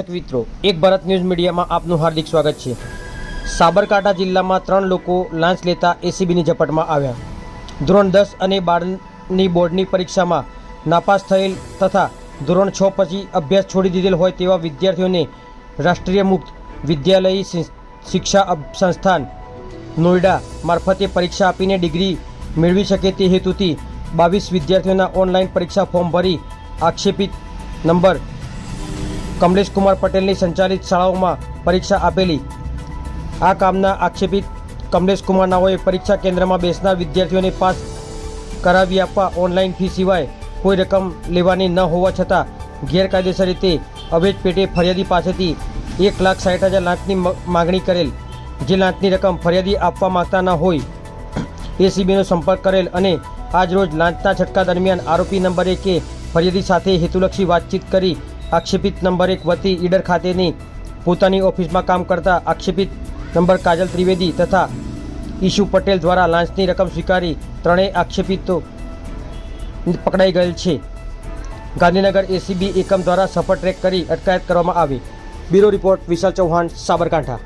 દર્શક મિત્રો, એક ભારત ન્યૂઝ મીડિયામાં આપનું હાર્દિક સ્વાગત છે. સાબરકાંઠા જિલ્લામાં ત્રણ લોકો લાંચ લેતા એસીબીની ઝપટમાં આવ્યા. ધોરણ દસ અને બારની બોર્ડની પરીક્ષામાં નાપાસ થયેલ તથા ધોરણ છ પછી અભ્યાસ છોડી દીધેલ હોય તેવા વિદ્યાર્થીઓને રાષ્ટ્રીય મુક્ત વિદ્યાલય શિક્ષા સંસ્થાન નોઈડા મારફતે પરીક્ષા આપીને ડિગ્રી મેળવી શકે તે હેતુથી બાવીસ વિદ્યાર્થીઓના ઓનલાઈન પરીક્ષા ફોર્મ ભરી આક્ષેપિત નંબર કમલેશ કુમાર પટેલની સંચાલિત શાળાઓમાં પરીક્ષા આપેલી. આ કામના આક્ષેપિત કમલેશ કુમાર નાઓએ પરીક્ષા કેન્દ્રમાં બેસનાર વિદ્યાર્થીઓને પાસ કરાવી આપવા ઓનલાઈન ફી સિવાય કોઈ રકમ લેવાની ન હોવા છતાં ગેરકાયદેસર રીતે અવેજ પેટે ફરિયાદી પાસેથી એક લાખ સાઠ હજાર લાંચની માગણી કરેલ. જે લાંચની રકમ ફરિયાદી આપવા માગતા ન હોય. એસીબીનો સંપર્ક કરેલ અને આજરોજ લાંચના છટકા દરમિયાન આરોપી નંબર એકે ફરિયાદી સાથે હેતુલક્ષી વાતચીત કરી આક્ષેપિત નંબર એક વતી ઈડર ખાતેની પોતાની ઓફિસમાં કામ કરતા આક્ષેપિત નંબર કાજલ ત્રિવેદી તથા ઈશુ પટેલ દ્વારા લાંચની રકમ સ્વીકારી ત્રણેય આક્ષેપિતો પકડાઈ ગયેલ છે. ગાંધીનગર એસીબી એકમ દ્વારા સફળ ટ્રેક કરી અટકાયત કરવામાં આવી. Bureau report Vishal Chauhan, Sabarkantha.